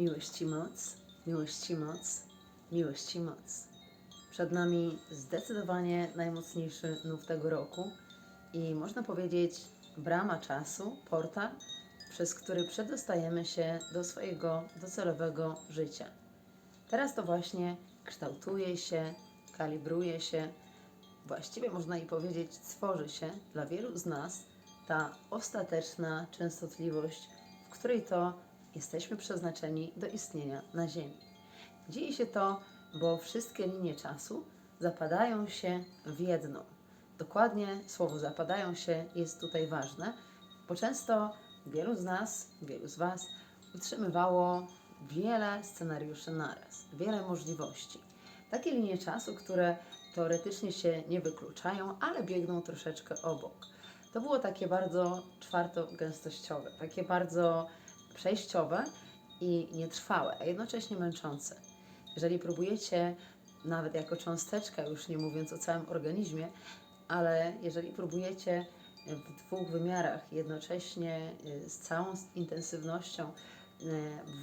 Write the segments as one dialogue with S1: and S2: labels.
S1: Miłość i moc, miłość i moc, miłość i moc. Przed nami zdecydowanie najmocniejszy nów tego roku i można powiedzieć brama czasu, portal, przez który przedostajemy się do swojego docelowego życia. Teraz to właśnie kształtuje się, kalibruje się, właściwie można i powiedzieć, tworzy się dla wielu z nas ta ostateczna częstotliwość, w której to jesteśmy przeznaczeni do istnienia na Ziemi. Dzieje się to, bo wszystkie linie czasu zapadają się w jedną. Dokładnie słowo zapadają się jest tutaj ważne, bo często wielu z nas, wielu z Was utrzymywało wiele scenariuszy naraz, wiele możliwości. Takie linie czasu, które teoretycznie się nie wykluczają, ale biegną troszeczkę obok. To było takie bardzo czwartogęstościowe, takie bardzo przejściowe i nietrwałe, a jednocześnie męczące. Jeżeli próbujecie, nawet jako cząsteczka, już nie mówiąc o całym organizmie, ale jeżeli próbujecie w dwóch wymiarach jednocześnie y, z całą intensywnością y,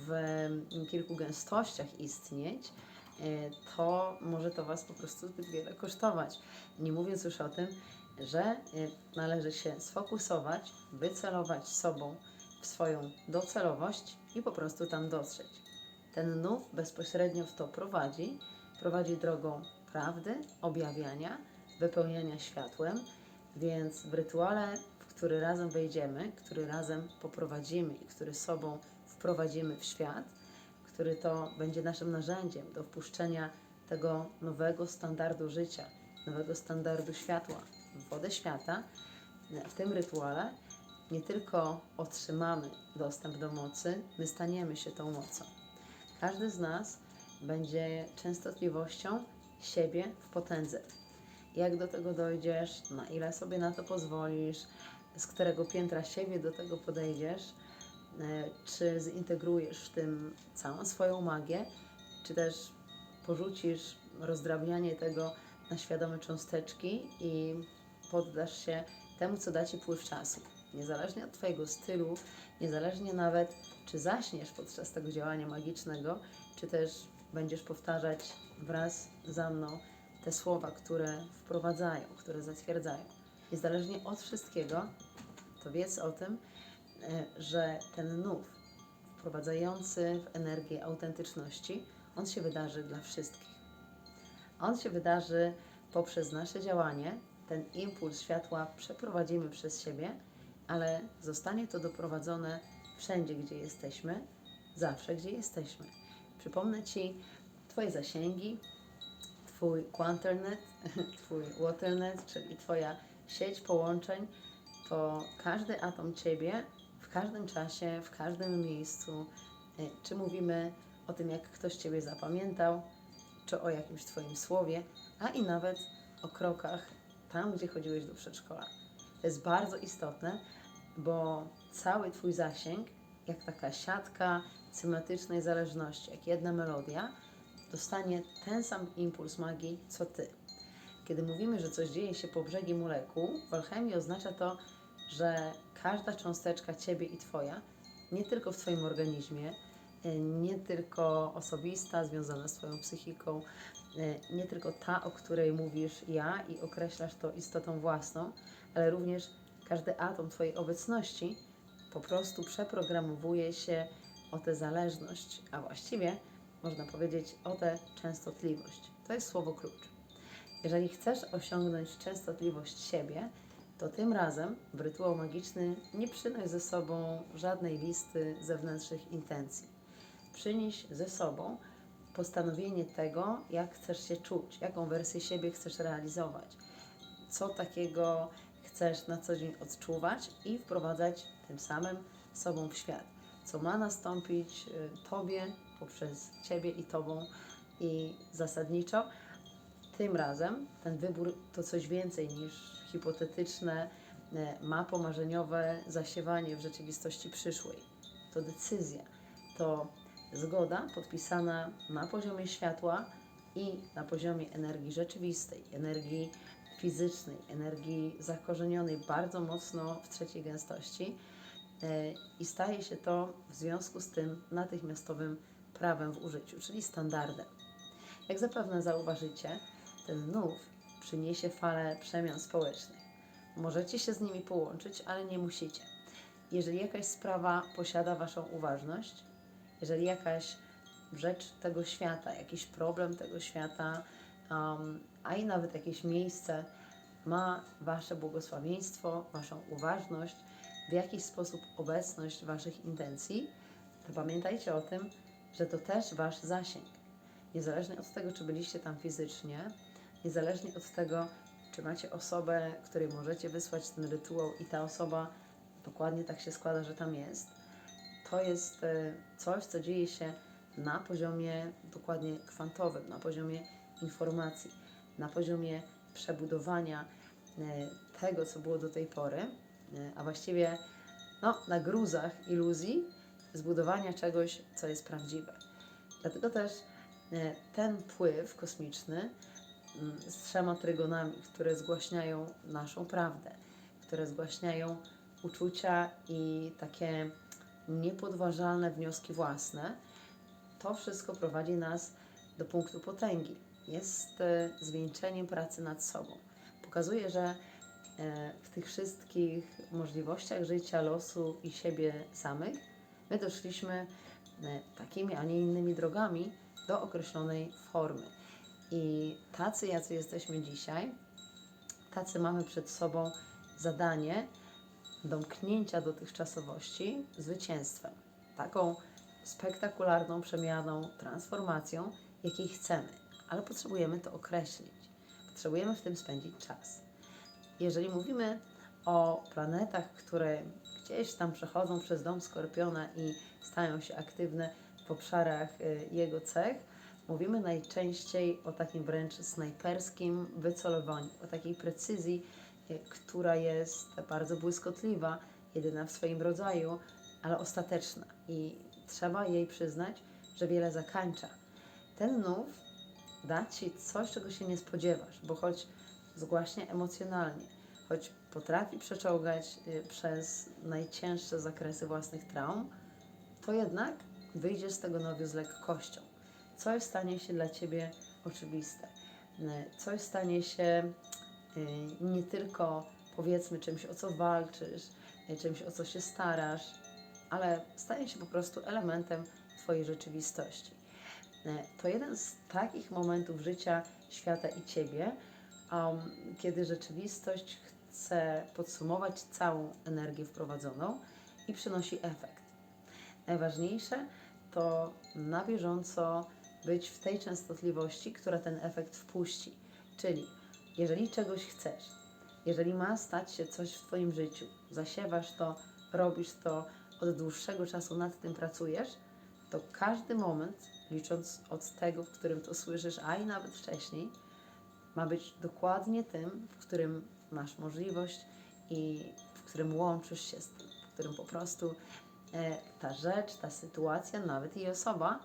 S1: w kilku gęstościach istnieć, y, to może to Was po prostu zbyt wiele kosztować. Nie mówiąc już o tym, że należy się sfokusować, wycelować sobą w swoją docelowość i po prostu tam dotrzeć. Ten nów bezpośrednio w to prowadzi, prowadzi drogą prawdy, objawiania, wypełniania światłem, więc w rytuale, w który razem wejdziemy, który razem poprowadzimy i który sobą wprowadzimy w świat, który to będzie naszym narzędziem do wpuszczenia tego nowego standardu życia, nowego standardu światła wodę świata, w tym rytuale nie tylko otrzymamy dostęp do mocy, my staniemy się tą mocą. Każdy z nas będzie częstotliwością siebie w potędze. Jak do tego dojdziesz, na ile sobie na to pozwolisz, z którego piętra siebie do tego podejdziesz, e, czy zintegrujesz w tym całą swoją magię, czy też porzucisz rozdrabnianie tego na świadome cząsteczki i poddasz się temu, co da Ci pływ czasu niezależnie od Twojego stylu, niezależnie nawet czy zaśniesz podczas tego działania magicznego, czy też będziesz powtarzać wraz za mną te słowa, które wprowadzają, które zatwierdzają. Niezależnie od wszystkiego, to wiedz o tym, e, że ten nów wprowadzający w energię autentyczności, on się wydarzy dla wszystkich. On się wydarzy poprzez nasze działanie, ten impuls światła przeprowadzimy przez siebie ale zostanie to doprowadzone wszędzie, gdzie jesteśmy, zawsze, gdzie jesteśmy. Przypomnę Ci Twoje zasięgi, Twój Quanternet, Twój Waternet, czyli Twoja sieć połączeń, to każdy atom Ciebie w każdym czasie, w każdym miejscu, e, czy mówimy o tym, jak ktoś Ciebie zapamiętał, czy o jakimś Twoim słowie, a i nawet o krokach tam, gdzie chodziłeś do przedszkola. To jest bardzo istotne, bo cały Twój zasięg, jak taka siatka symetrycznej zależności, jak jedna melodia, dostanie ten sam impuls magii, co Ty. Kiedy mówimy, że coś dzieje się po brzegi molekuł, w alchemii oznacza to, że każda cząsteczka Ciebie i Twoja, nie tylko w Twoim organizmie, e, nie tylko osobista, związana z Twoją psychiką, e, nie tylko ta, o której mówisz ja i określasz to istotą własną, ale również każdy atom Twojej obecności po prostu przeprogramowuje się o tę zależność, a właściwie można powiedzieć o tę częstotliwość. To jest słowo klucz. Jeżeli chcesz osiągnąć częstotliwość siebie, to tym razem w rytuał magiczny nie przynoś ze sobą żadnej listy zewnętrznych intencji. Przynieś ze sobą postanowienie tego, jak chcesz się czuć, jaką wersję siebie chcesz realizować, co takiego chcesz na co dzień odczuwać i wprowadzać tym samym sobą w świat. Co ma nastąpić y, Tobie poprzez Ciebie i Tobą i zasadniczo tym razem ten wybór to coś więcej niż hipotetyczne, y, mapomarzeniowe zasiewanie w rzeczywistości przyszłej. To decyzja, to zgoda podpisana na poziomie światła i na poziomie energii rzeczywistej, energii fizycznej, energii zakorzenionej bardzo mocno w trzeciej gęstości, e, i staje się to w związku z tym natychmiastowym prawem w użyciu, czyli standardem. Jak zapewne zauważycie, ten nów przyniesie falę przemian społecznych. Możecie się z nimi połączyć, ale nie musicie. Jeżeli jakaś sprawa posiada Waszą uważność, jeżeli jakaś rzecz tego świata, jakiś problem tego świata, um, a i nawet jakieś miejsce ma Wasze błogosławieństwo, Waszą uważność, w jakiś sposób obecność Waszych intencji, to pamiętajcie o tym, że to też Wasz zasięg. Niezależnie od tego, czy byliście tam fizycznie, niezależnie od tego, czy macie osobę, której możecie wysłać ten rytuał i ta osoba dokładnie tak się składa, że tam jest, to jest e, coś, co dzieje się na poziomie dokładnie kwantowym, na poziomie informacji, na poziomie przebudowania e, tego, co było do tej pory, e, a właściwie no, na gruzach iluzji zbudowania czegoś, co jest prawdziwe. Dlatego też e, ten pływ kosmiczny mm, z trzema trygonami, które zgłaśniają naszą prawdę, które zgłaśniają uczucia i takie niepodważalne wnioski własne, to wszystko prowadzi nas do punktu potęgi. Jest e, zwieńczeniem pracy nad sobą. Pokazuje, że e, w tych wszystkich możliwościach życia, losu i siebie samych, my doszliśmy e, takimi, a nie innymi drogami do określonej formy. I tacy, jacy jesteśmy dzisiaj, tacy mamy przed sobą zadanie domknięcia dotychczasowości zwycięstwem. Taką spektakularną przemianą, transformacją, jakiej chcemy, ale potrzebujemy to określić. Potrzebujemy w tym spędzić czas. Jeżeli mówimy o planetach, które gdzieś tam przechodzą przez dom Skorpiona i stają się aktywne w obszarach y, jego cech, mówimy najczęściej o takim wręcz snajperskim wycelowaniu, o takiej precyzji, y, która jest bardzo błyskotliwa, jedyna w swoim rodzaju, ale ostateczna. I trzeba jej przyznać, że wiele zakańcza. Ten nów da ci coś, czego się nie spodziewasz, bo choć zgłaśnie emocjonalnie, choć potrafi przeczołgać y, przez najcięższe zakresy własnych traum, to jednak wyjdziesz z tego nowiu z lekkością. Coś stanie się dla ciebie oczywiste. Y, Coś stanie się y, nie tylko powiedzmy czymś, o co walczysz, czymś, o co się starasz, ale staje się po prostu elementem Twojej rzeczywistości. E, To jeden z takich momentów życia świata i Ciebie, um, kiedy rzeczywistość chce podsumować całą energię wprowadzoną i przynosi efekt. Najważniejsze to na bieżąco być w tej częstotliwości, która ten efekt wpuści. Czyli jeżeli czegoś chcesz, jeżeli ma stać się coś w Twoim życiu, zasiewasz to, robisz to, od dłuższego czasu nad tym pracujesz, to każdy moment, licząc od tego, w którym to słyszysz, a i nawet wcześniej, ma być dokładnie tym, w którym masz możliwość i w którym łączysz się z tym, w którym po prostu e, ta rzecz, ta sytuacja, nawet i osoba,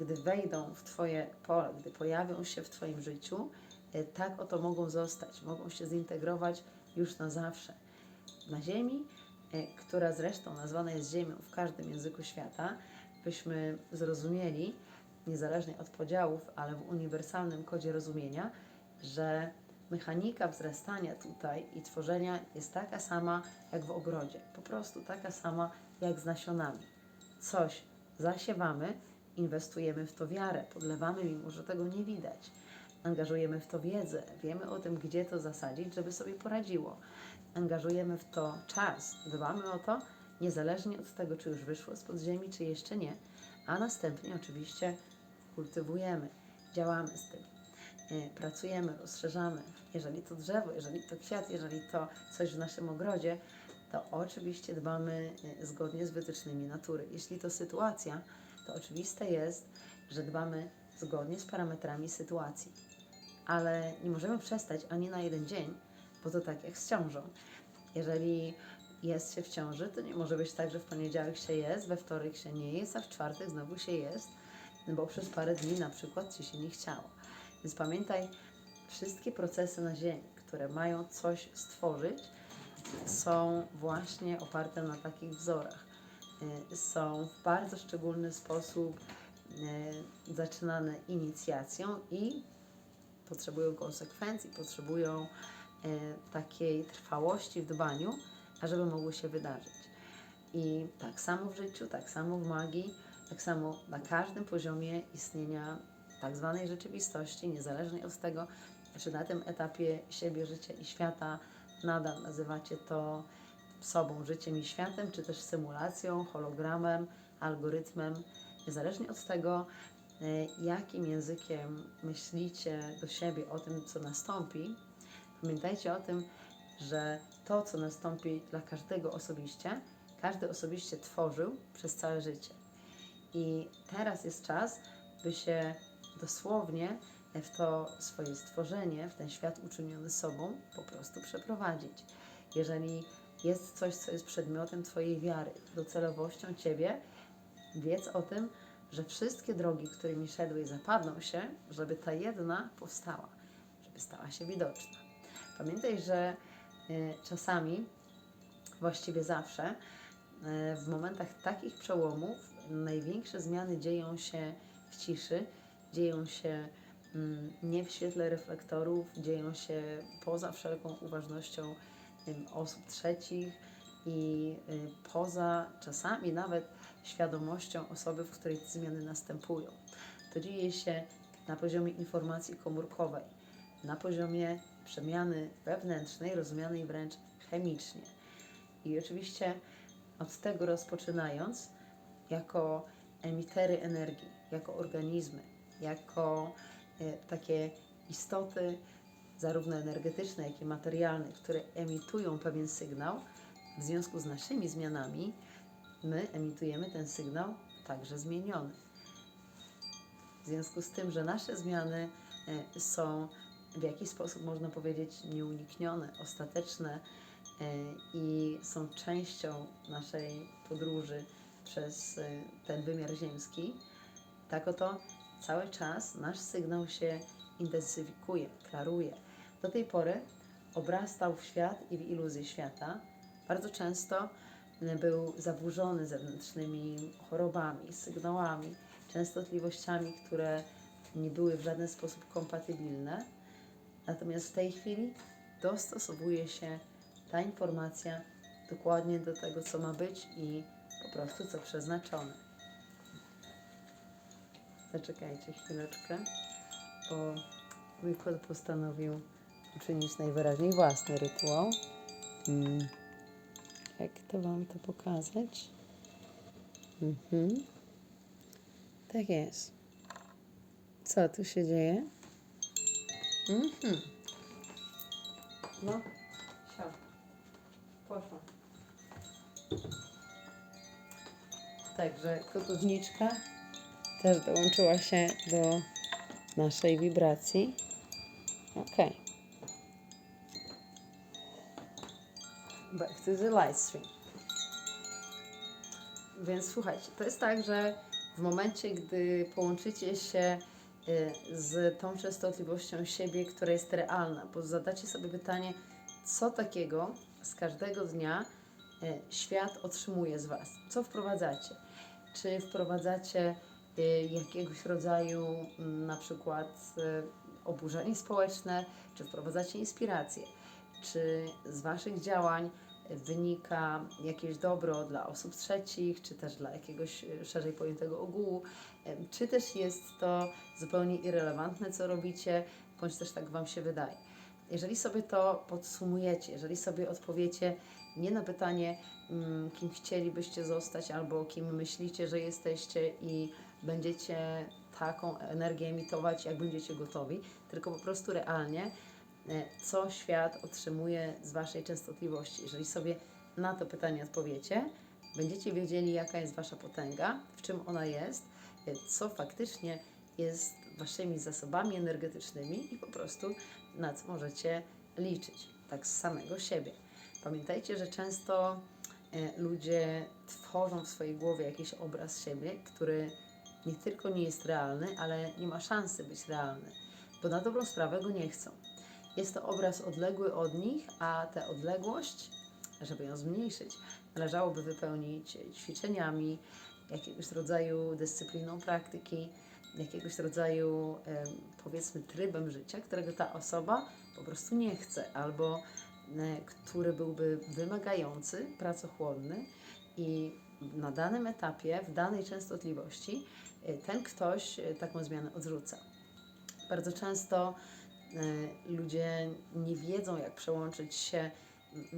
S1: gdy wejdą w Twoje pole, gdy pojawią się w Twoim życiu, e, tak oto mogą zostać, mogą się zintegrować już na zawsze. Na Ziemi e, która zresztą nazwana jest Ziemią w każdym języku świata, byśmy zrozumieli, niezależnie od podziałów, ale w uniwersalnym kodzie rozumienia, że mechanika wzrastania tutaj i tworzenia jest taka sama jak w ogrodzie. Po prostu taka sama jak z nasionami. Coś zasiewamy, inwestujemy w to wiarę, podlewamy, mimo że tego nie widać. Angażujemy w to wiedzę, wiemy o tym, gdzie to zasadzić, żeby sobie poradziło angażujemy w to czas, dbamy o to, niezależnie od tego, czy już wyszło z podziemi, czy jeszcze nie, a następnie oczywiście kultywujemy, działamy z tym, e, pracujemy, rozszerzamy. Jeżeli to drzewo, jeżeli to kwiat, jeżeli to coś w naszym ogrodzie, to oczywiście dbamy e, zgodnie z wytycznymi natury. Jeśli to sytuacja, to oczywiste jest, że dbamy zgodnie z parametrami sytuacji. Ale nie możemy przestać ani na jeden dzień, bo to tak jak z ciążą. Jeżeli jest się w ciąży, to nie może być tak, że w poniedziałek się jest, we wtorek się nie jest, a w czwartek znowu się jest, bo przez parę dni na przykład ci się nie chciało. Więc pamiętaj, wszystkie procesy na Ziemi, które mają coś stworzyć, są właśnie oparte na takich wzorach. Y, Są w bardzo szczególny sposób y, zaczynane inicjacją i potrzebują konsekwencji, potrzebują e, takiej trwałości w dbaniu, ażeby mogły się wydarzyć. I tak samo w życiu, tak samo w magii, tak samo na każdym poziomie istnienia tak zwanej rzeczywistości, niezależnie od tego, czy na tym etapie siebie, życia i świata nadal nazywacie to sobą, życiem i światem, czy też symulacją, hologramem, algorytmem, niezależnie od tego, e, jakim językiem myślicie do siebie o tym, co nastąpi, pamiętajcie o tym, że to, co nastąpi dla każdego osobiście, każdy osobiście tworzył przez całe życie. I teraz jest czas, by się dosłownie w to swoje stworzenie, w ten świat uczyniony sobą, po prostu przeprowadzić. Jeżeli jest coś, co jest przedmiotem Twojej wiary, docelowością Ciebie, wiedz o tym, że wszystkie drogi, którymi szedłeś, zapadną się, żeby ta jedna powstała, żeby stała się widoczna. Pamiętaj, że y, czasami, właściwie zawsze, y, w momentach takich przełomów, największe zmiany dzieją się w ciszy, dzieją się mm, nie w świetle reflektorów, dzieją się poza wszelką uważnością osób trzecich i y, poza czasami nawet świadomością osoby, w której te zmiany następują. To dzieje się na poziomie informacji komórkowej, na poziomie przemiany wewnętrznej, rozumianej wręcz chemicznie. I oczywiście od tego rozpoczynając, jako emitery energii, jako organizmy, jako e, takie istoty, zarówno energetyczne, jak i materialne, które emitują pewien sygnał, w związku z naszymi zmianami, my emitujemy ten sygnał także zmieniony. W związku z tym, że nasze zmiany e, są w jakiś sposób, można powiedzieć, nieuniknione, ostateczne e, i są częścią naszej podróży przez e, ten wymiar ziemski, tak oto cały czas nasz sygnał się intensyfikuje, klaruje. Do tej pory obrastał w świat i w iluzję świata. Bardzo często był zaburzony zewnętrznymi chorobami, sygnałami, częstotliwościami, które nie były w żaden sposób kompatybilne. Natomiast w tej chwili dostosowuje się ta informacja dokładnie do tego, co ma być i prostu co przeznaczone. Zaczekajcie chwileczkę, bo mój kot postanowił uczynić najwyraźniej własny rytuał. Mm. Jak to Wam to pokazać? Mhm. Tak jest. Co tu się dzieje? Mhm. No, siad. Poszła. Także kotowniczka też dołączyła się do naszej wibracji. Okej. Back to the live stream. Więc słuchajcie, to jest tak, że w momencie, gdy połączycie się y, z tą częstotliwością siebie, która jest realna, bo zadacie sobie pytanie, co takiego z każdego dnia y, świat otrzymuje z Was? Co wprowadzacie? Czy wprowadzacie y, jakiegoś rodzaju mm, na przykład oburzenie społeczne, czy wprowadzacie inspirację? Czy z Waszych działań wynika jakieś dobro dla osób trzecich, czy też dla jakiegoś e, szerzej pojętego ogółu, czy też jest to zupełnie irrelevantne, co robicie, bądź też tak Wam się wydaje. Jeżeli sobie to podsumujecie, jeżeli sobie odpowiecie nie na pytanie, mm, kim chcielibyście zostać, albo kim myślicie, że jesteście i będziecie taką energię emitować, jak będziecie gotowi, tylko po prostu realnie, e, co świat otrzymuje z Waszej częstotliwości. Jeżeli sobie na to pytanie odpowiecie, będziecie wiedzieli, jaka jest Wasza potęga, w czym ona jest, e, co faktycznie jest Waszymi zasobami energetycznymi i po prostu na co możecie liczyć, tak z samego siebie. Pamiętajcie, że często e, ludzie tworzą w swojej głowie jakiś obraz siebie, który nie tylko nie jest realny, ale nie ma szansy być realny, bo na dobrą sprawę go nie chcą. Jest to obraz odległy od nich, a tę odległość żeby ją zmniejszyć, należałoby wypełnić ćwiczeniami, jakiegoś rodzaju dyscypliną praktyki, jakiegoś rodzaju powiedzmy trybem życia, którego ta osoba po prostu nie chce, albo który byłby wymagający, pracochłonny i na danym etapie, w danej częstotliwości, e, ten ktoś e, taką zmianę odrzuca. Bardzo często e, ludzie nie wiedzą, jak przełączyć się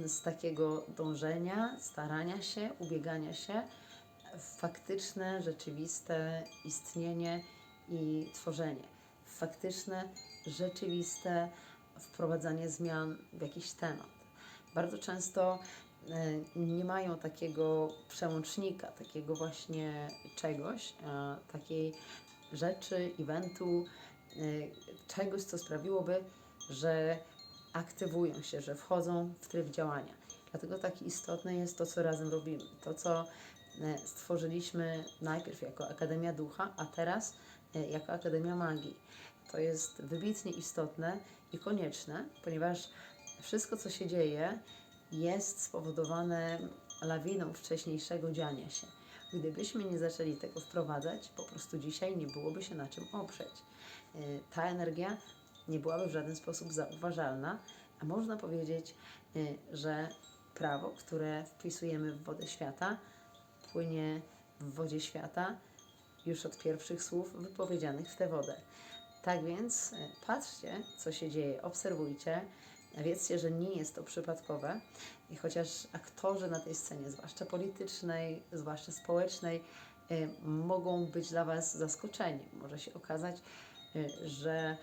S1: z takiego dążenia, starania się, ubiegania się w faktyczne, rzeczywiste istnienie i tworzenie. W faktyczne, rzeczywiste wprowadzanie zmian w jakiś temat. Bardzo często e, nie mają takiego przełącznika, takiego właśnie czegoś, e, takiej rzeczy, eventu, e, czegoś, co sprawiłoby, że aktywują się, że wchodzą w tryb działania. Dlatego tak istotne jest to, co razem robimy. To, co stworzyliśmy najpierw jako Akademia Ducha, a teraz jako Akademia Magii. To jest wybitnie istotne i konieczne, ponieważ wszystko, co się dzieje, jest spowodowane lawiną wcześniejszego dziania się. Gdybyśmy nie zaczęli tego wprowadzać, po prostu dzisiaj nie byłoby się na czym oprzeć. E, Ta energia nie byłaby w żaden sposób zauważalna, a można powiedzieć, y, że prawo, które wpisujemy w wodę świata, płynie w wodzie świata już od pierwszych słów wypowiedzianych w tę wodę. Tak więc y, patrzcie, co się dzieje, obserwujcie, wiedzcie, że nie jest to przypadkowe i chociaż aktorzy na tej scenie, zwłaszcza politycznej, zwłaszcza społecznej, y, mogą być dla Was zaskoczeni. Może się okazać, y, że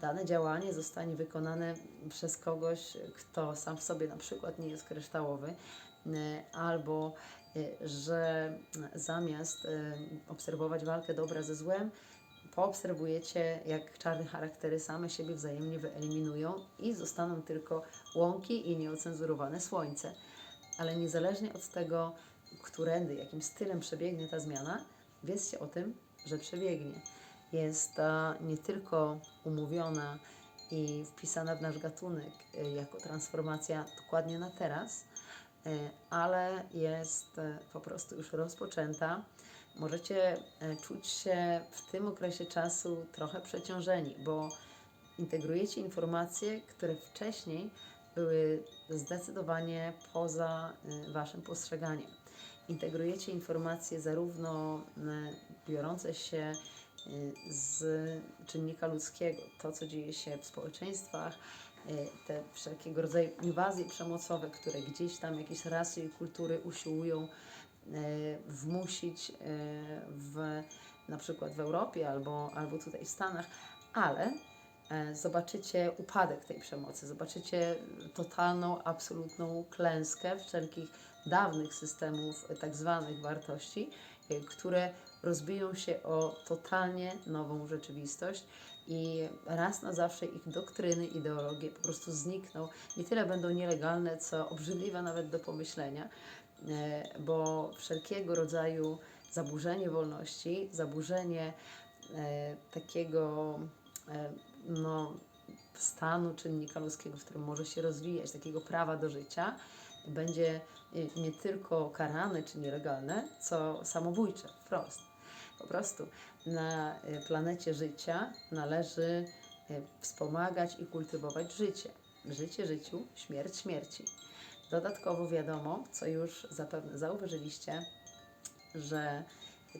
S1: dane działanie zostanie wykonane przez kogoś, kto sam w sobie na przykład nie jest kryształowy, albo że zamiast obserwować walkę dobra ze złem, poobserwujecie, jak czarne charaktery same siebie wzajemnie wyeliminują i zostaną tylko łąki i nieocenzurowane słońce. Ale niezależnie od tego, którędy, jakim stylem przebiegnie ta zmiana, wiedzcie o tym, że przebiegnie jest nie tylko umówiona i wpisana w nasz gatunek e, jako transformacja dokładnie na teraz, e, ale jest e, po prostu już rozpoczęta. Możecie e, czuć się w tym okresie czasu trochę przeciążeni, bo integrujecie informacje, które wcześniej były zdecydowanie poza e, Waszym postrzeganiem. Integrujecie informacje zarówno e, biorące się z czynnika ludzkiego, to co dzieje się w społeczeństwach, te wszelkiego rodzaju inwazje przemocowe, które gdzieś tam jakieś rasy i kultury usiłują wmusić y, w, na przykład w Europie albo, albo tutaj w Stanach, ale e, zobaczycie upadek tej przemocy, zobaczycie totalną, absolutną klęskę wszelkich dawnych systemów tak zwanych wartości, które rozbiją się o totalnie nową rzeczywistość i raz na zawsze ich doktryny, ideologie po prostu znikną. Nie tyle będą nielegalne, co obrzydliwe nawet do pomyślenia, bo wszelkiego rodzaju zaburzenie wolności, zaburzenie e, takiego e, no, stanu czynnika ludzkiego, w którym może się rozwijać, takiego prawa do życia, będzie nie tylko karane czy nielegalne, co samobójcze, wprost. Po prostu na planecie życia należy wspomagać i kultywować życie. Życie życiu, śmierć śmierci. Dodatkowo wiadomo, co już zapewne zauważyliście, że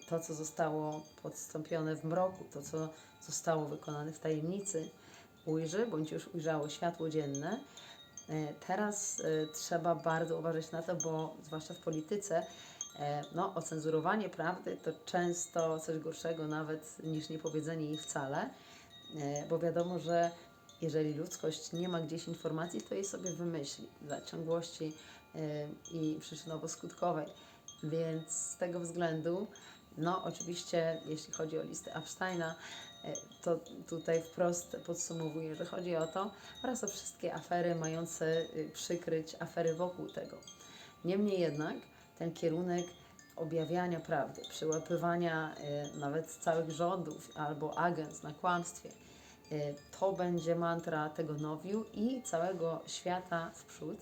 S1: to, co zostało podstąpione w mroku, to, co zostało wykonane w tajemnicy, ujrzy bądź już ujrzało światło dzienne. E, Teraz e, trzeba bardzo uważać na to, bo zwłaszcza w polityce, e, no, ocenzurowanie prawdy to często coś gorszego nawet niż niepowiedzenie jej wcale, bo wiadomo, że jeżeli ludzkość nie ma gdzieś informacji, to jej sobie wymyśli dla ciągłości e, i przyczynowo-skutkowej. Więc z tego względu, no oczywiście, jeśli chodzi o listę Epsteina, e, to tutaj wprost podsumowuję, że chodzi o to oraz o wszystkie afery mające y, przykryć afery wokół tego. Niemniej jednak ten kierunek objawiania prawdy, przyłapywania y, nawet całych rządów albo agent na kłamstwie, y, to będzie mantra tego nowiu i całego świata w przód,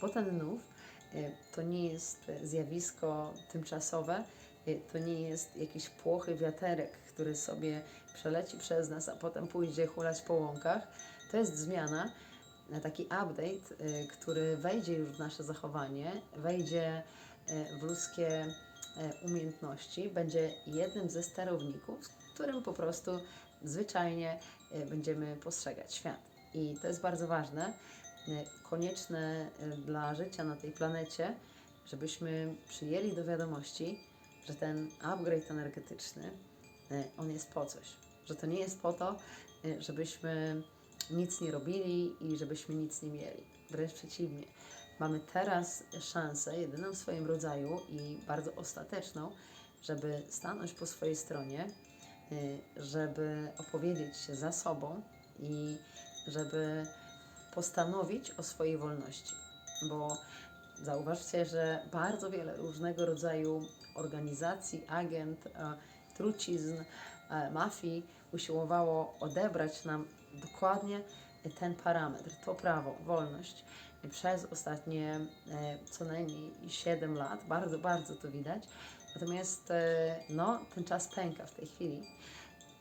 S1: bo ten nów E, To nie jest zjawisko tymczasowe, e, to nie jest jakiś płochy wiaterek, który sobie przeleci przez nas, a potem pójdzie hulać po łąkach. To jest zmiana, taki update, który wejdzie już w nasze zachowanie, wejdzie w ludzkie umiejętności, będzie jednym ze sterowników, którym po prostu zwyczajnie e, będziemy postrzegać świat. I to jest bardzo ważne, e, konieczne e, dla życia na tej planecie, żebyśmy przyjęli do wiadomości, że ten upgrade energetyczny, on jest po coś. Że to nie jest po to, żebyśmy nic nie robili i żebyśmy nic nie mieli. Wręcz przeciwnie. Mamy teraz szansę, jedyną w swoim rodzaju i bardzo ostateczną, żeby stanąć po swojej stronie, żeby opowiedzieć się za sobą i żeby postanowić o swojej wolności. Bo zauważcie, że bardzo wiele różnego rodzaju organizacji, agent, e, trucizn, e, mafii usiłowało odebrać nam dokładnie ten parametr, to prawo, wolność przez ostatnie e, co najmniej 7 lat. Bardzo, bardzo to widać. Natomiast e, no, ten czas pęka w tej chwili,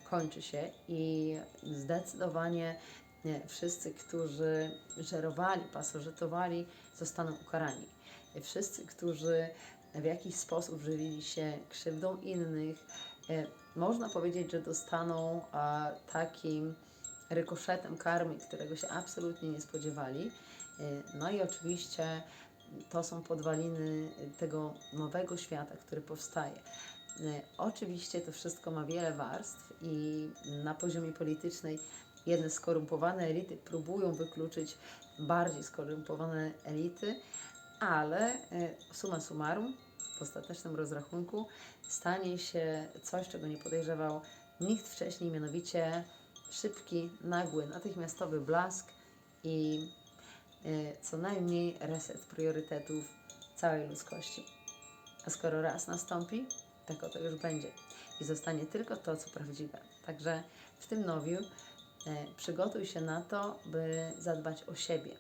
S1: kończy się i zdecydowanie nie, wszyscy, którzy żerowali, pasożytowali, zostaną ukarani. Wszyscy, którzy w jakiś sposób żywili się krzywdą innych, e, można powiedzieć, że dostaną takim rykoszetem karmy, którego się absolutnie nie spodziewali. E, No i oczywiście to są podwaliny tego nowego świata, który powstaje. E, Oczywiście to wszystko ma wiele warstw i na poziomie politycznej jedne skorumpowane elity próbują wykluczyć bardziej skorumpowane elity, ale e, summa summarum w ostatecznym rozrachunku stanie się coś, czego nie podejrzewał nikt wcześniej, mianowicie szybki, nagły, natychmiastowy blask i co najmniej reset priorytetów całej ludzkości. A skoro raz nastąpi, tak oto już będzie. I zostanie tylko to, co prawdziwe. Także w tym nowiu e, przygotuj się na to, by zadbać o siebie,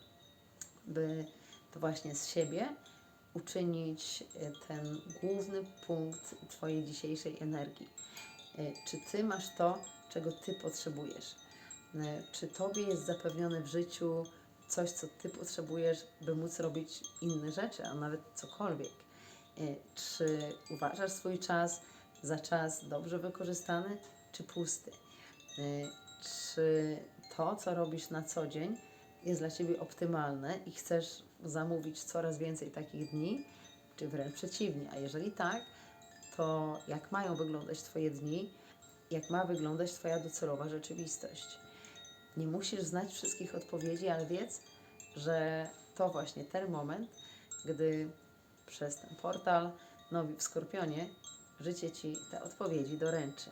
S1: by to właśnie z siebie uczynić e, ten główny punkt Twojej dzisiejszej energii. E, Czy Ty masz to, czego Ty potrzebujesz? E, Czy Tobie jest zapewnione w życiu coś, co Ty potrzebujesz, by móc robić inne rzeczy, a nawet cokolwiek? E, Czy uważasz swój czas za czas dobrze wykorzystany, czy pusty? E, Czy to, co robisz na co dzień, jest dla Ciebie optymalne i chcesz zamówić coraz więcej takich dni, czy wręcz przeciwnie? A jeżeli tak, to jak mają wyglądać Twoje dni, jak ma wyglądać Twoja docelowa rzeczywistość? Nie musisz znać wszystkich odpowiedzi, ale wiedz, że to właśnie ten moment, gdy przez ten portal Nowi w Skorpionie życie Ci te odpowiedzi doręczy.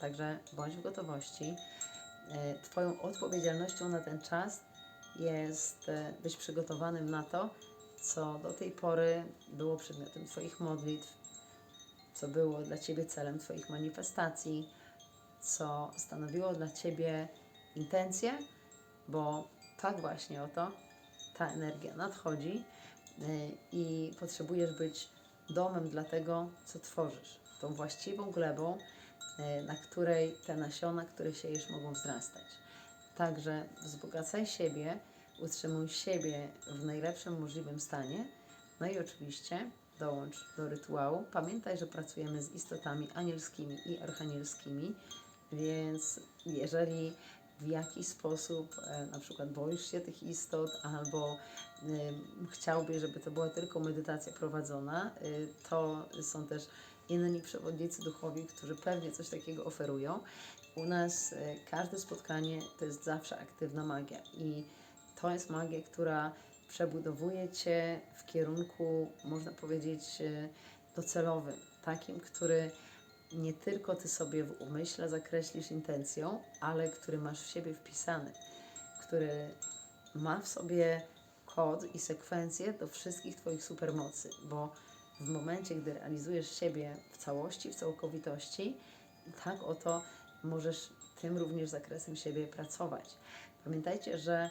S1: Także bądź w gotowości. E, Twoją odpowiedzialnością na ten czas jest e, być przygotowanym na to, co do tej pory było przedmiotem Twoich modlitw, co było dla Ciebie celem Twoich manifestacji, co stanowiło dla Ciebie intencje, bo tak właśnie oto ta energia nadchodzi y, i potrzebujesz być domem dla tego, co tworzysz, tą właściwą glebą, y, na której te nasiona, które siejesz, mogą wzrastać. Także wzbogacaj siebie, utrzymuj siebie w najlepszym możliwym stanie, no i oczywiście dołącz do rytuału. Pamiętaj, że pracujemy z istotami anielskimi i archanielskimi, więc jeżeli w jakiś sposób e, na przykład boisz się tych istot albo chciałbyś, żeby to była tylko medytacja prowadzona, y, to są też inni przewodnicy duchowi, którzy pewnie coś takiego oferują. U nas y, każde spotkanie to jest zawsze aktywna magia i to jest magia, która przebudowuje Cię w kierunku, można powiedzieć, docelowym, takim, który nie tylko Ty sobie w umyśle zakreślisz intencją, ale który masz w siebie wpisany, który ma w sobie kod i sekwencję do wszystkich Twoich supermocy, bo w momencie, gdy realizujesz siebie w całości, w całkowitości, tak oto możesz tym również zakresem siebie pracować. Pamiętajcie, że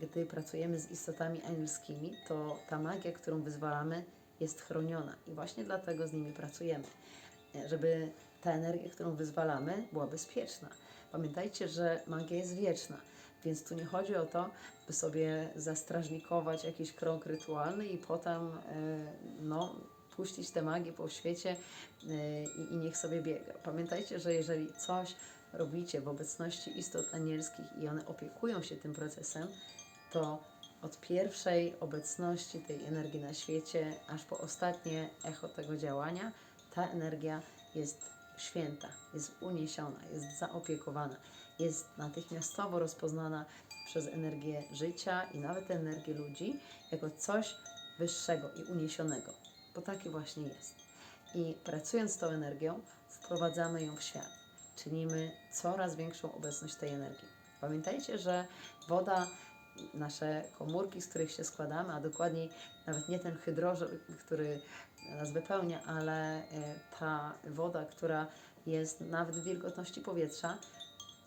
S1: gdy pracujemy z istotami anielskimi, to ta magia, którą wyzwalamy, jest chroniona i właśnie dlatego z nimi pracujemy, żeby ta energia, którą wyzwalamy, była bezpieczna. Pamiętajcie, że magia jest wieczna, więc tu nie chodzi o to, by sobie zastrażnikować jakiś krąg rytualny i potem e, no, puścić tę magię po świecie e, i, i niech sobie biega. Pamiętajcie, że jeżeli coś robicie w obecności istot anielskich i one opiekują się tym procesem, to od pierwszej obecności tej energii na świecie, aż po ostatnie echo tego działania, ta energia jest święta, jest uniesiona, jest zaopiekowana, jest natychmiastowo rozpoznana przez energię życia i nawet energię ludzi jako coś wyższego i uniesionego, bo takie właśnie jest. I pracując z tą energią, wprowadzamy ją w świat. Czynimy coraz większą obecność tej energii. Pamiętajcie, że woda, nasze komórki, z których się składamy, a dokładniej nawet nie ten hydrożel, który nas wypełnia, ale e, ta woda, która jest nawet w wilgotności powietrza,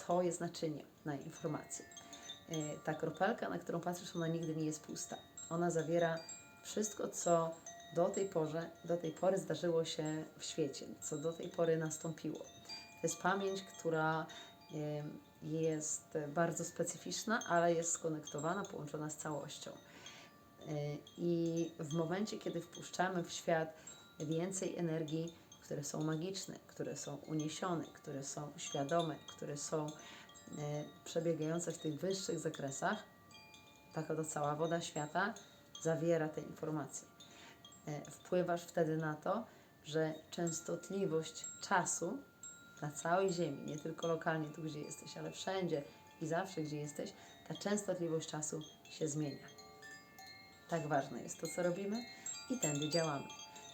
S1: to jest naczynie na informację. E, Ta kropelka, na którą patrzysz, ona nigdy nie jest pusta. Ona zawiera wszystko, co do tej, porze, do tej pory zdarzyło się w świecie, co do tej pory nastąpiło. To jest pamięć, która em, jest bardzo specyficzna, ale jest skonektowana, połączona z całością. E, I w momencie, kiedy wpuszczamy w świat więcej energii, które są magiczne, które są uniesione, które są świadome, które są e, przebiegające w tych wyższych zakresach, tak oto cała woda świata zawiera te informacje. E, Wpływasz wtedy na to, że częstotliwość czasu na całej Ziemi, nie tylko lokalnie tu, gdzie jesteś, ale wszędzie i zawsze, gdzie jesteś, ta częstotliwość czasu się zmienia. Tak ważne jest to, co robimy i tędy działamy.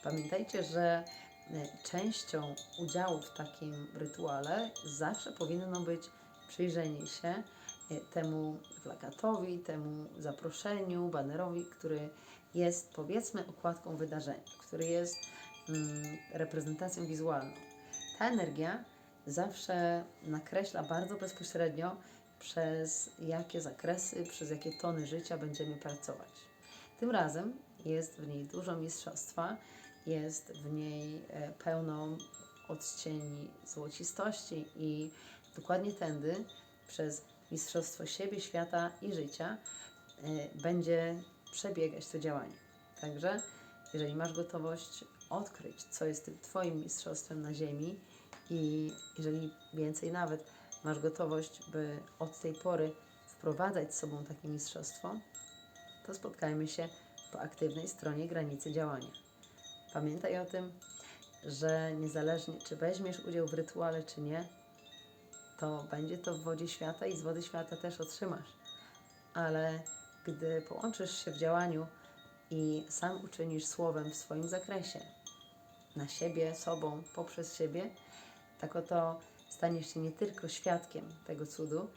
S1: Pamiętajcie, że y, częścią udziału w takim rytuale zawsze powinno być przyjrzenie się y, temu plakatowi, temu zaproszeniu, banerowi, który jest powiedzmy okładką wydarzenia, który jest mm, reprezentacją wizualną. Ta energia zawsze nakreśla bardzo bezpośrednio, przez jakie zakresy, przez jakie tony życia będziemy pracować. Tym razem jest w niej dużo mistrzostwa, jest w niej e, pełno odcieni złocistości i dokładnie tędy, przez mistrzostwo siebie, świata i życia, e, będzie przebiegać to działanie. Także, jeżeli masz gotowość odkryć, co jest tym Twoim mistrzostwem na Ziemi i jeżeli więcej nawet masz gotowość, by od tej pory wprowadzać z sobą takie mistrzostwo, to spotkajmy się po aktywnej stronie granicy działania. Pamiętaj o tym, że niezależnie czy weźmiesz udział w rytuale, czy nie, to będzie to w wodzie świata i z wody świata też otrzymasz. Ale gdy połączysz się w działaniu i sam uczynisz słowem w swoim zakresie, na siebie, sobą, poprzez siebie, tak oto staniesz się nie tylko świadkiem tego cudu,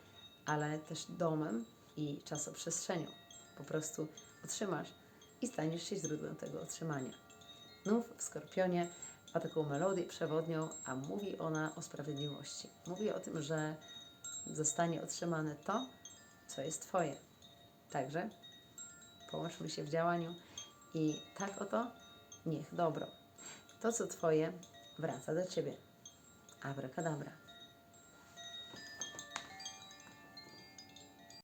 S1: ale też domem i czasoprzestrzenią. Po prostu otrzymasz i staniesz się źródłem tego otrzymania. Znów w Skorpionie ma taką melodię przewodnią, a mówi ona o sprawiedliwości. Mówi o tym, że zostanie otrzymane to, co jest Twoje. Także połączmy się w działaniu i tak oto niech dobro. To, co Twoje, wraca do Ciebie. Abracadabra.